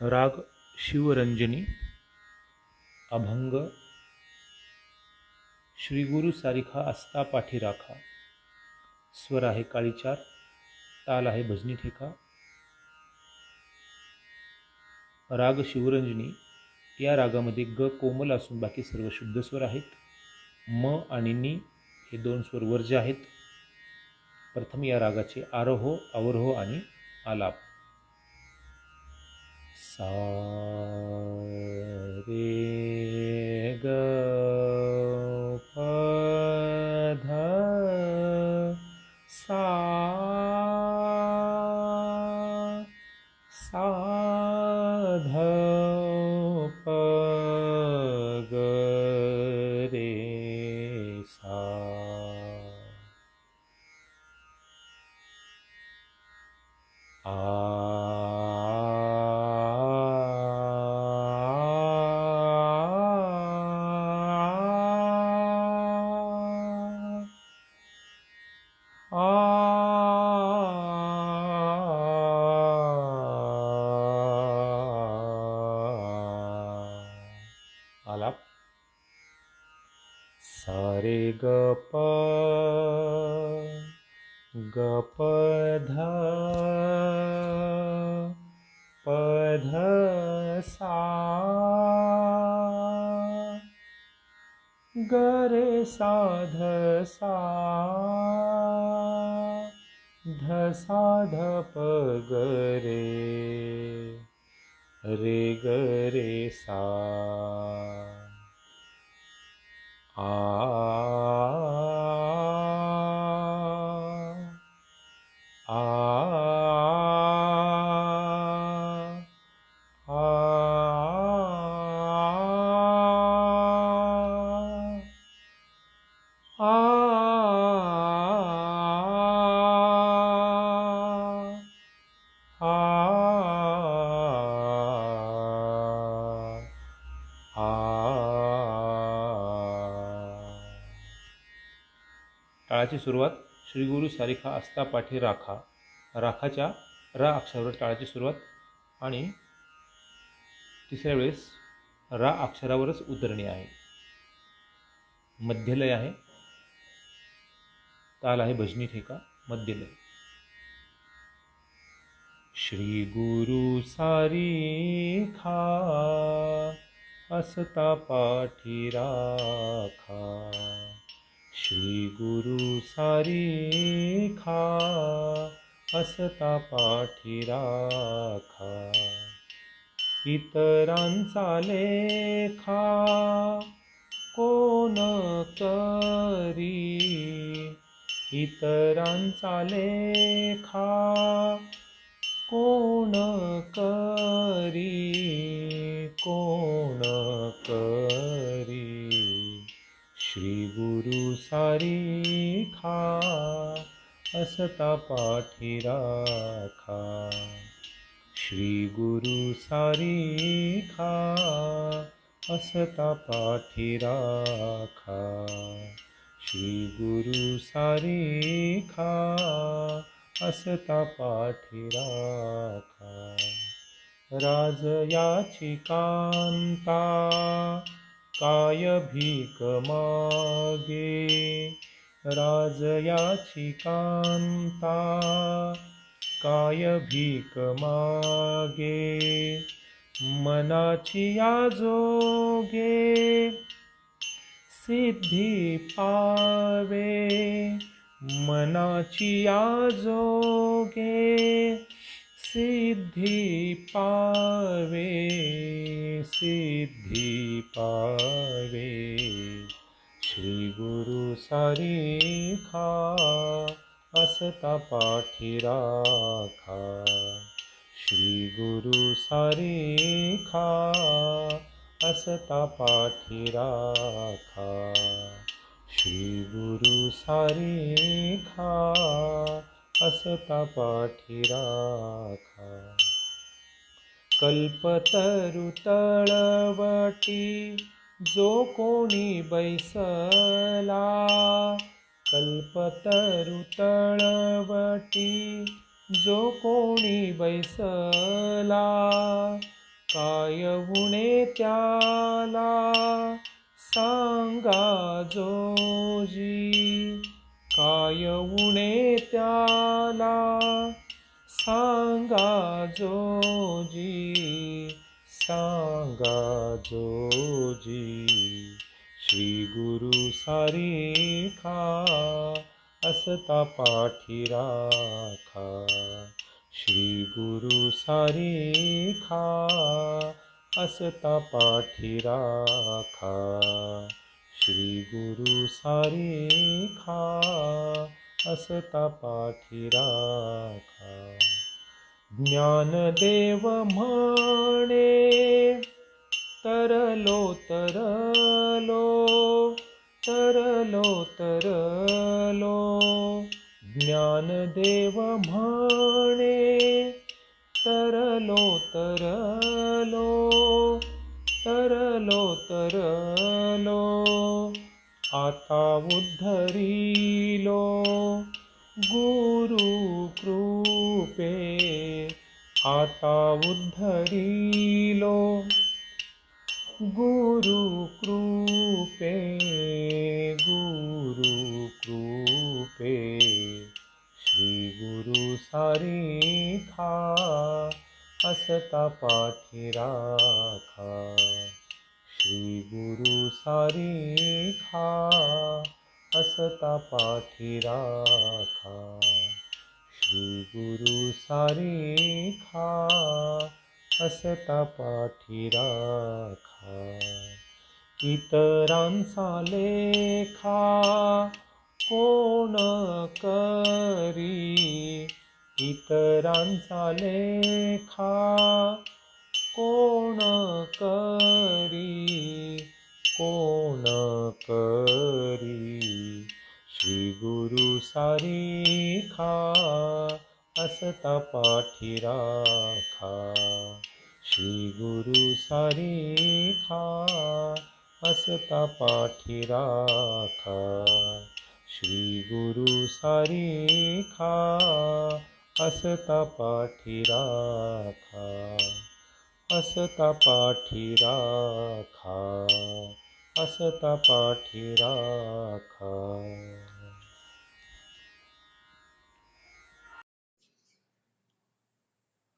राग शिवरंजनी अभंग श्रीगुरु सारिखा आस्था पाठी राखा स्वर आहे काळीचार ताल आहे भजनी ठेका. राग शिवरंजनी या रागामध्ये ग कोमल असून बाकी सर्व शुद्ध स्वर आहेत. म आणि नी हे दोन स्वर वर्ज आहेत. प्रथम या रागाचे आरोह अवरोह आणि आलाप. 然后 ग प ग प ध प ध सा ग रे सा ध सा ध सा ध प ग रे रे ग रे सा आ टाळाची सुरुवात श्रीगुरु सारिखा आस्था पाठी राखा. राखाच्या रा अक्षरावर टाळाची सुरुवात आणि तिसऱ्या वेळेस रा अक्षरावरच उतरणी आहे. मध्यलय आहे. ताल आहे भजनी ठेका मध्यलय. श्री गुरु सारी खा असता पाठी राखा. श्री गुरु सारिखा असता पाठी राखा. इतरांचा लेखा कोण करी? इतरांचा लेखा कोण करी? कोण करी? श्री गुरु सारिखा असता पाठी राखा। श्री गुरु सारिखा असता पाठी राखा। श्री गुरु सारिखा असता पाठी राखा। राज याची कांता काय भीक मागे? राजयाची कांता. काय भीक मागे? मनाची आजोगे. सिद्धी पावे. मनाची आजोगे. सिद्धी पावे सिद्धी पावे श्री गुरु सारिखा असता पाठी राखा श्री गुरु सारिखा असता पाठी राखा श्री गुरु सारिखा असता पाठी राखा. कल्पतरु तळवटी जो कोणी बैसला. कल्पतरु तळवटी जो कोणी बैसला. काय उणे त्याला सांगा जोजी काय उणे सांगा जोजी सांगा जोजी श्री गुरु सारी पाठी राखा. श्री गुरु सारी पाठी राखा श्री गुरु सारी खा असता पाठी राखा ज्ञानदेव म्हणे तरलो तरलो तरलो तरलो ज्ञानदेव म्हणे तरलो तरलो तरलो तरलो आता उद्धरीलो गुरुकृपे आता उद्धरीलो गुरुकृपे गुरुकृपे श्री गुरुसारी अस्य तापाठिराखा श्री गुरु सारी खा असता पाठी राखा. श्री गुरु सारी खा असता पाठी राखा. इतरांचा लेखा कोण करी? इतरांचा लेखा कोण करी? कोण करी? श्री गुरु सारी खा असता पाठी राखा. श्री गुरु सारी खा असता पाठी राखा. श्री गुरु सारी खा असता पाठी राखा. असता पाठी राखा असता पाठी राखा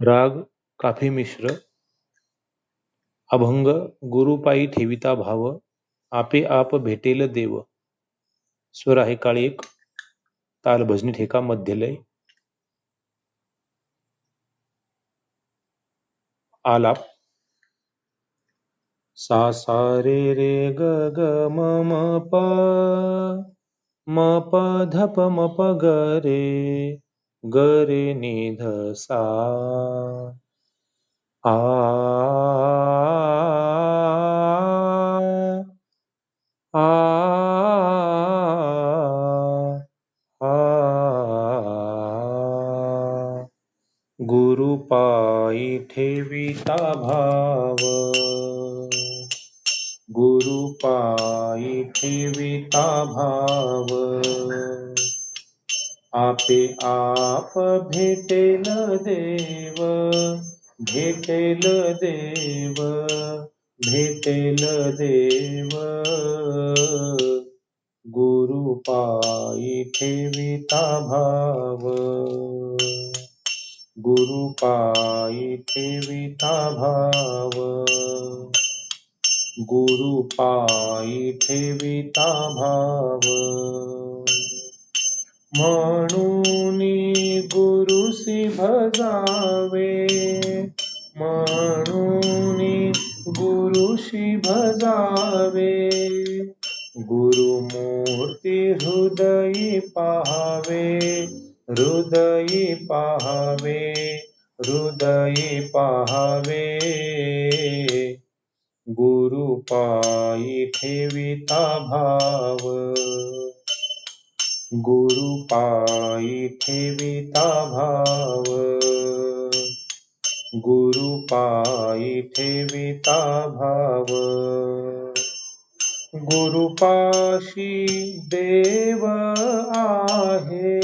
राग काफ़ी मिश्र, अभंग गुरुपायी ठेविता भाव, आपे आप भेटेल देव। स्वर आहे काळी एक ताल भजनी ठेका मध्यलय। आलाप। सा सा रे रे ग ग म म प म प ध प म प ग रे ग रे नि ध सा। आ ठेविता भाव गुरु पायी ठेविता भाव आपे आप भेटेल देव भेटेल देव भेटेल देव। गुरु पायी ठेविता भाव गुरु पायी ठेविता भाव। गुरु पायी ठेविता भाव। म्हणून गुरुसी भजावे। म्हणून गुरुशी भजावे। गुरु गुरुमूर्ती हृदयी पाहावे हृदयी पाहावे हृदयी पाहावे। गुरु पायी ठेविता भाव। गुरु पायी ठेविता भाव। गुरु पायी ठेविता भाव। गुरुपाशी देव आहे।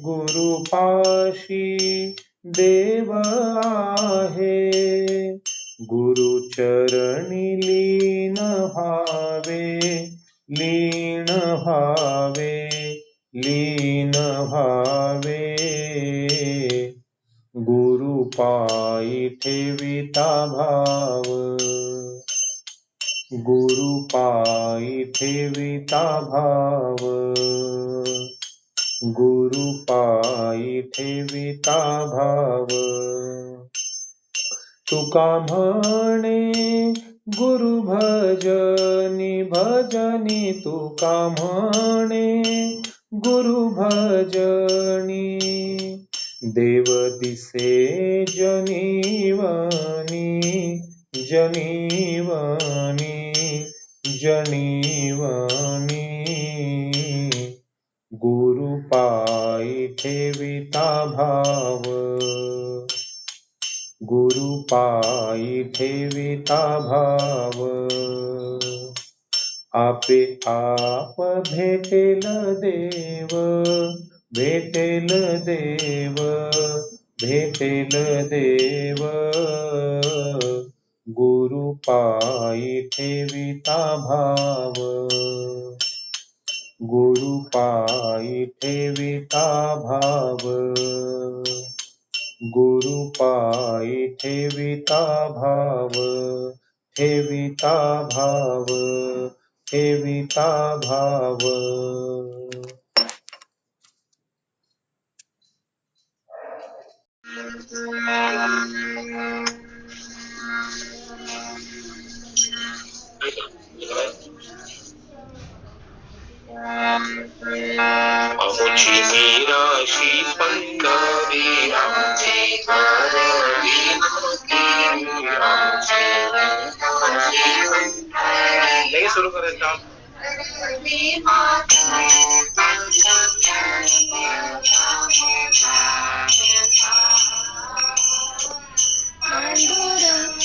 गुरुपाशी देव आहे। गुरुचरणी लीन भावे लीन भावे लीन भावे गुरु पायी ठेविता भाव, गुरु पायी ठेविता भाव। गुरु पायी ठेविता भाव। तुका म्हणे, गुरु भजनी भजनी, तुका म्हणे, गुरु भजनी। देव दिसे जनीवनी जनीवनी जनीवनी। गुरु पायी ठेविता भाव। गुरु पायी ठेविता भाव। आपे आप भेटेल देव भेटेल देव भेटेल देव। गुरु पायी ठेविता भाव। पायी ठेविता भाव। गुरु पायी ठेविता भाव। ठेविता भाव ठेविता भाव। आमची निराशी पंढरी आमची घरली मोठी, आमची रंगाची पंढरी. नाही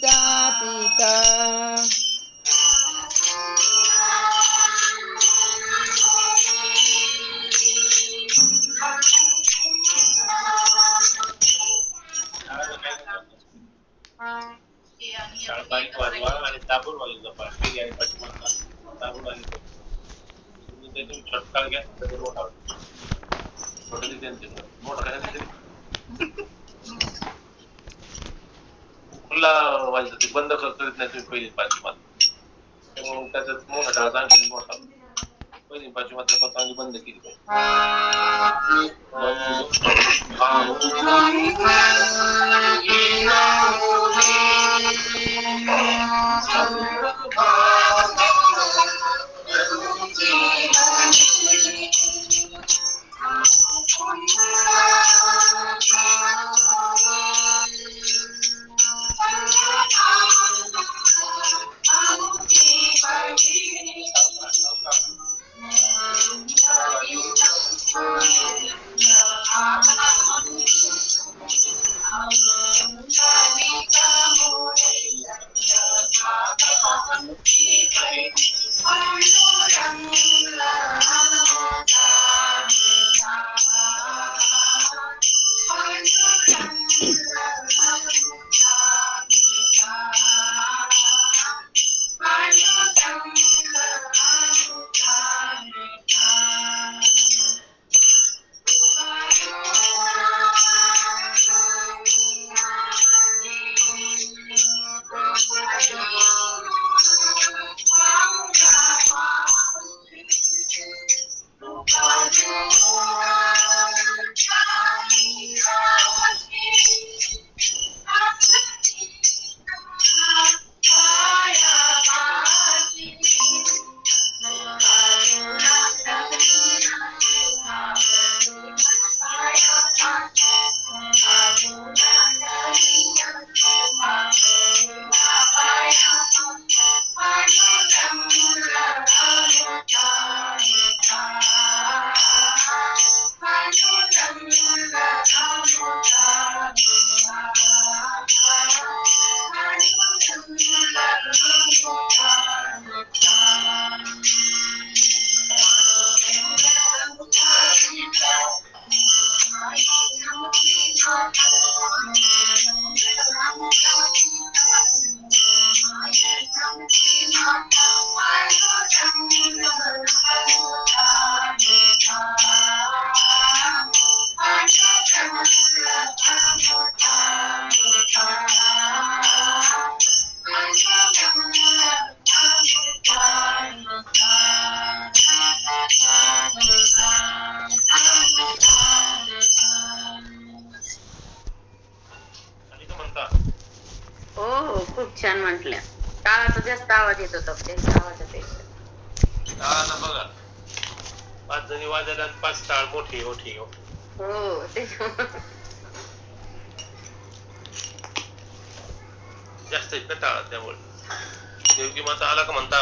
加比的 खुला व्हायचं ते बंद करतो करीत नाही तुम्ही पहिली पाठीमाग त्यामुळे त्याच्यात मोठा टाळा आणखी मोठा पहिली पाचवी मात्र पण चांगली बंद केली Thank छान म्हटल्या. टाळाचा जास्त आवाज येत होता त्यांच्या आवाजापेक्षा बघा. पाच जणी वाजायला आणि पाच टाळ मोठी मोठी हो त्याच्यामुळे. जास्त ना टाळा त्यामुळे? देवकी माता आला का म्हणता?